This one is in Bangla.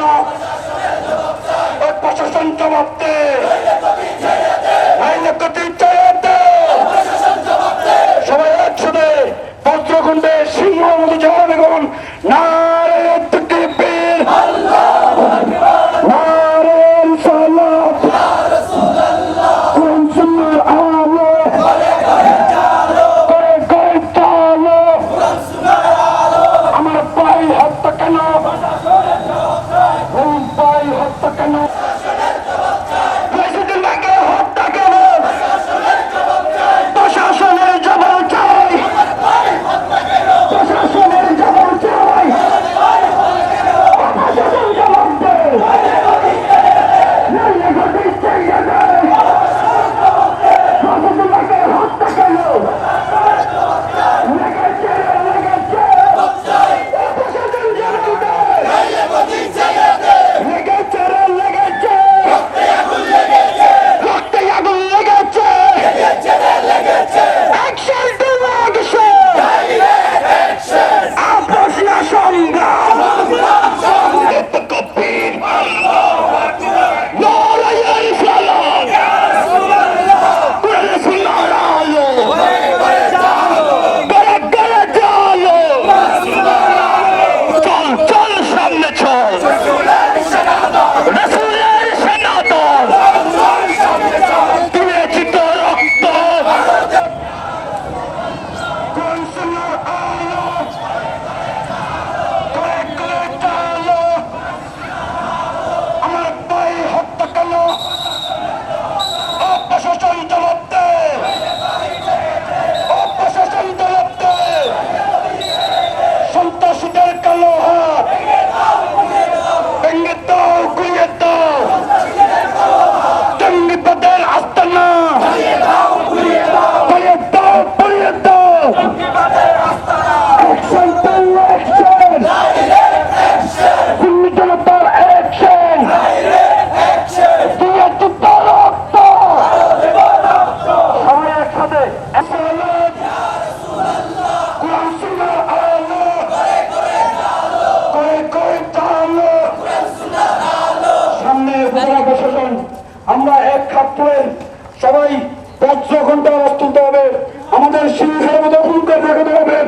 লোক ওই প্রশাসন জবাব দে। নাইলে কটি সবাই একসাথে পত্রকুণ্ডে সিংহ মতো জবাব এখন না মুক্তিযোদ্ধার অ্যাকশন সবাই আমরা এক খাপ্পের সবাই পাঁচ ঘণ্টা অবস্থিত হবে। আমাদের সিংহের মতো ভূমিকা দেখাতে হবে।